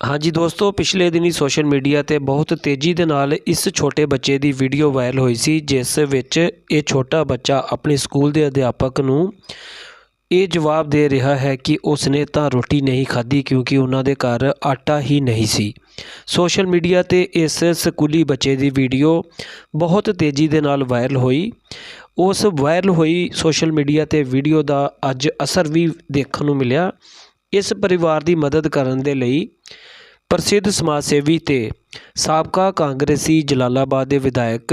ਹਾਂਜੀ ਦੋਸਤੋ, ਪਿਛਲੇ ਦਿਨੀ ਸੋਸ਼ਲ ਮੀਡੀਆ ਤੇ ਬਹੁਤ ਤੇਜ਼ੀ ਦੇ ਨਾਲ ਇਸ ਛੋਟੇ ਬੱਚੇ ਦੀ ਵੀਡੀਓ ਵਾਇਰਲ ਹੋਈ ਸੀ, ਜਿਸ ਵਿੱਚ ਇਹ ਛੋਟਾ ਬੱਚਾ ਆਪਣੇ ਸਕੂਲ ਦੇ ਅਧਿਆਪਕ ਨੂੰ ਇਹ ਜਵਾਬ ਦੇ ਰਿਹਾ ਹੈ ਕਿ ਉਸਨੇ ਤਾਂ ਰੋਟੀ ਨਹੀਂ ਖਾਧੀ ਕਿਉਂਕਿ ਉਹਨਾਂ ਦੇ ਘਰ ਆਟਾ ਹੀ ਨਹੀਂ ਸੀ। ਸੋਸ਼ਲ ਮੀਡੀਆ ਤੇ ਇਸ ਸਕੂਲੀ ਬੱਚੇ ਦੀ ਵੀਡੀਓ ਬਹੁਤ ਤੇਜ਼ੀ ਦੇ ਨਾਲ ਵਾਇਰਲ ਹੋਈ। ਉਸ ਵਾਇਰਲ ਹੋਈ ਸੋਸ਼ਲ ਮੀਡੀਆ ਤੇ ਵੀਡੀਓ ਦਾ ਅੱਜ ਅਸਰ ਵੀ ਦੇਖਣ ਨੂੰ ਮਿਲਿਆ। ਇਸ ਪਰਿਵਾਰ ਦੀ ਮਦਦ ਕਰਨ ਦੇ ਲਈ ਪ੍ਰਸਿੱਧ ਸਮਾਜ ਸੇਵੀ ਅਤੇ ਸਾਬਕਾ ਕਾਂਗਰਸੀ ਜਲਾਲਾਬਾਦ ਦੇ ਵਿਧਾਇਕ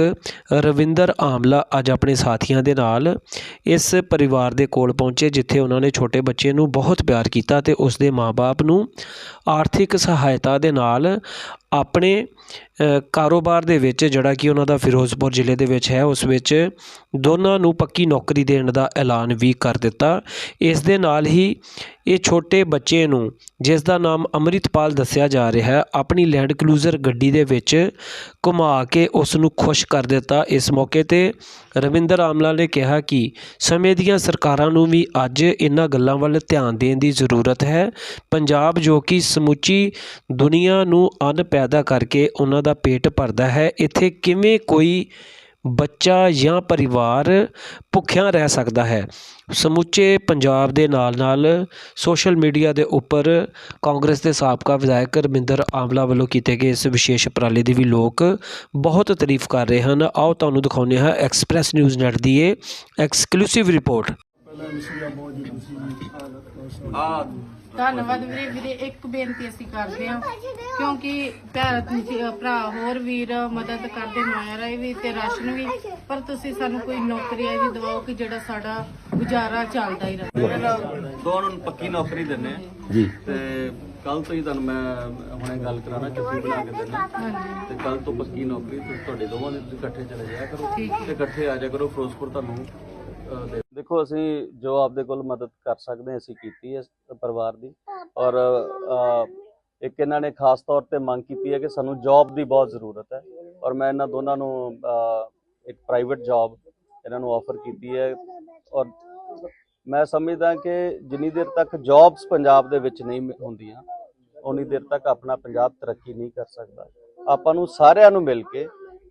ਰਵਿੰਦਰ ਆਮਲਾ ਅੱਜ ਆਪਣੇ ਸਾਥੀਆਂ ਦੇ ਨਾਲ ਇਸ ਪਰਿਵਾਰ ਦੇ ਕੋਲ ਪਹੁੰਚੇ, ਜਿੱਥੇ ਉਹਨਾਂ ਨੇ ਛੋਟੇ ਬੱਚੇ ਨੂੰ ਬਹੁਤ ਪਿਆਰ ਕੀਤਾ ਤੇ ਉਸ ਦੇ ਮਾਪੇ ਨੂੰ ਆਰਥਿਕ ਸਹਾਇਤਾ ਦੇ ਨਾਲ ਆਪਣੇ ਕਾਰੋਬਾਰ ਦੇ ਵਿੱਚ ਜਿਹੜਾ ਕਿ ਉਹਨਾਂ ਦਾ ਫਿਰੋਜ਼ਪੁਰ ਜ਼ਿਲ੍ਹੇ ਦੇ ਵਿੱਚ ਹੈ, ਉਸ ਵਿੱਚ ਦੋਨਾਂ ਨੂੰ ਪੱਕੀ ਨੌਕਰੀ ਦੇਣ ਦਾ ਐਲਾਨ ਵੀ ਕਰ ਦਿੱਤਾ। ਇਸ ਦੇ ਨਾਲ ਹੀ ਇਹ ਛੋਟੇ ਬੱਚੇ ਨੂੰ, ਜਿਸ ਦਾ ਨਾਮ ਅੰਮ੍ਰਿਤਪਾਲ ਦੱਸਿਆ ਜਾ ਰਿਹਾ ਹੈ ਆਪਣੀ ਲੈਂਡ ਕਲੂਜ਼ਰ ਗੱਡੀ ਦੇ ਵਿੱਚ ਘੁਮਾ ਕੇ ਉਸ ਨੂੰ ਖੁਸ਼ ਕਰ ਦਿੱਤਾ ਇਸ ਮੌਕੇ ਤੇ ਰਵਿੰਦਰ ਆਮਲਾ ਨੇ ਕਿਹਾ ਕਿ ਸਮੇਂ ਦੀਆਂ ਸਰਕਾਰਾਂ ਨੂੰ ਵੀ ਅੱਜ ਇਹਨਾਂ ਗੱਲਾਂ ਵੱਲ ਧਿਆਨ ਦੇਣ ਦੀ ਜ਼ਰੂਰਤ ਹੈ। ਪੰਜਾਬ ਜੋ ਕਿ ਸਮੁੱਚੀ ਦੁਨੀਆ ਨੂੰ ਅੰਨ ਪੈਦਾ ਕਰਕੇ ਉਹਨਾਂ ਦਾ ਪੇਟ ਭਰਦਾ ਹੈ, ਇੱਥੇ ਕਿਵੇਂ ਕੋਈ ਬੱਚਾ ਜਾਂ ਪਰਿਵਾਰ ਭੁੱਖਿਆ ਰਹਿ ਸਕਦਾ ਹੈ। ਸਮੁੱਚੇ ਪੰਜਾਬ ਦੇ ਨਾਲ ਨਾਲ ਸੋਸ਼ਲ ਮੀਡੀਆ ਦੇ ਉੱਪਰ ਕਾਂਗਰਸ ਦੇ ਸਾਬਕਾ ਵਿਧਾਇਕ ਰਮਿੰਦਰ ਆਮਲਾ ਵੱਲੋਂ ਕੀਤੇ ਗਏ ਇਸ ਵਿਸ਼ੇਸ਼ ਉਪਰਾਲੇ ਦੀ ਵੀ ਲੋਕ ਬਹੁਤ ਤਾਰੀਫ ਕਰ ਰਹੇ ਹਨ। ਆਓ ਤੁਹਾਨੂੰ ਦਿਖਾਉਂਦੇ ਹਾਂ ਐਕਸਪ੍ਰੈਸ ਨਿਊਜ਼ ਨੈਟ ਦੀ ਇਹ ਐਕਸਕਲੂਸਿਵ ਰਿਪੋਰਟ ਆ ਧੰਨਵਾਦ ਵੀਰੇ ਵੀਰੇ ਇੱਕ ਬੇਨਤੀ ਅਸੀਂ ਕਰਦੇ ਹਾਂ ਕਿਉਂਕਿ ਭੈਣ ਭਰਾ ਹੋਰ ਵੀਰ ਮਦਦ ਕਰਦੇ ਮਾਇਆ ਵੀ ਤੇ ਰਾਸ਼ਨ ਵੀ ਪਰ ਤੁਸੀਂ ਸਾਨੂੰ ਕੋਈ ਨੌਕਰੀ ਆ ਵੀ ਦਿਵਾਓ ਕਿ ਜਿਹੜਾ ਸਾਡਾ ਗੁਜ਼ਾਰਾ ਚੱਲਦਾ ਹੀ ਰਹੇ। ਦੋਵਾਂ ਨੂੰ ਪੱਕੀ ਨੌਕਰੀ ਦਿੰਨੇ ਜੀ। ਤੇ ਕੱਲ ਤੋਂ ਹੀ ਤੁਹਾਨੂੰ ਮੈਂ ਹੁਣੇ ਗੱਲ ਕਰਾਣਾ ਚਿੱਠੀ ਬਣਾ ਕੇ ਦੇਣਾ ਹਾਂਜੀ। ਤੇ ਕੱਲ ਤੋਂ ਪੱਕੀ ਨੌਕਰੀ ਤੇ ਤੁਹਾਡੇ ਦੋਵਾਂ ਦੇ ਇਕੱਠੇ ਚਲੇ ਜਾਇਆ ਕਰੋ ਤੇ ਇਕੱਠੇ ਆ ਜਾਇਆ ਕਰੋ ਫਿਰੋਜ਼ਪੁਰ ਤੁਹਾਨੂੰ ਦੇਖੋ, ਅਸੀਂ ਜੋ ਆਪਦੇ ਕੋਲ ਮਦਦ ਕਰ ਸਕਦੇ ਅਸੀਂ ਕੀਤੀ ਹੈ ਪਰਿਵਾਰ ਦੀ। ਔਰ ਇੱਕ ਇਹਨਾਂ ਨੇ ਖਾਸ ਤੌਰ ਤੇ ਮੰਗ ਕੀਤੀ ਹੈ ਕਿ ਸਾਨੂੰ ਜੌਬ ਦੀ ਬਹੁਤ ਜ਼ਰੂਰਤ ਹੈ। ਔਰ ਮੈਂ ਇਹਨਾਂ ਦੋਨਾਂ ਨੂੰ ਇੱਕ ਪ੍ਰਾਈਵੇਟ ਜੌਬ ਇਹਨਾਂ ਨੂੰ ਆਫਰ ਕੀਤੀ ਹੈ। ਔਰ ਮੈਂ ਸਮਝਦਾ ਕਿ ਜਿੰਨੀ ਦੇਰ ਤੱਕ ਜੌਬਸ ਪੰਜਾਬ ਦੇ ਵਿੱਚ ਨਹੀਂ ਹੁੰਦੀਆਂ ਉਨੀ ਦੇਰ ਤੱਕ ਆਪਣਾ ਪੰਜਾਬ ਤਰੱਕੀ ਨਹੀਂ ਕਰ ਸਕਦਾ। ਆਪਾਂ ਨੂੰ ਸਾਰਿਆਂ ਨੂੰ ਮਿਲ ਕੇ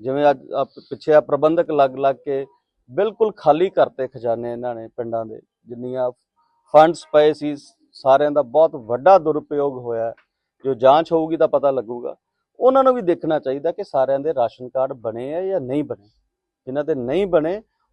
ਜਿਵੇਂ ਅੱਜ ਆਹ ਪਿੱਛੇ ਆ ਪ੍ਰਬੰਧਕ ਲੱਗ ਲੱਗ ਕੇ ਬਿਲਕੁਲ ਖਾਲੀ ਕਰਤੇ ਖਜ਼ਾਨੇ ਇਹਨਾਂ ਨੇ ਪਿੰਡਾਂ ਦੇ, ਜਿੰਨੀਆਂ ਫੰਡਸ ਪਏ ਸੀ, ਸਾਰਿਆਂ ਦਾ ਬਹੁਤ ਵੱਡਾ ਦੁਰਉਪਯੋਗ ਹੋਇਆ ਜੋ ਜਾਂਚ ਹੋਊਗੀ ਤਾਂ ਪਤਾ ਲੱਗੂਗਾ। ਉਹਨਾਂ ਨੂੰ ਵੀ ਦੇਖਣਾ ਚਾਹੀਦਾ ਕਿ ਸਾਰਿਆਂ ਦੇ ਰਾਸ਼ਨ ਕਾਰਡ ਬਣੇ ਆ ਜਾਂ ਨਹੀਂ ਬਣੇ। ਜਿਨ੍ਹਾਂ ਦੇ ਨਹੀਂ ਬਣੇ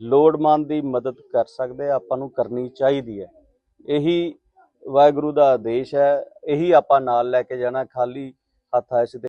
ਲੋੜਵੰਦ ਦੀ ਮਦਦ ਕਰ ਸਕਦੇ ਹਾਂ, ਆਪਾਂ ਨੂੰ ਕਰਨੀ ਚਾਹੀਦੀ ਹੈ। ਇਹੀ ਵਾਹਿਗੁਰੂ ਦਾ ਆਦੇਸ਼ ਹੈ ਇਹੀ ਆਪਾਂ ਨਾਲ ਲੈ ਕੇ ਜਾਣਾ ਖਾਲੀ ਹੱਥ ਐਸੇ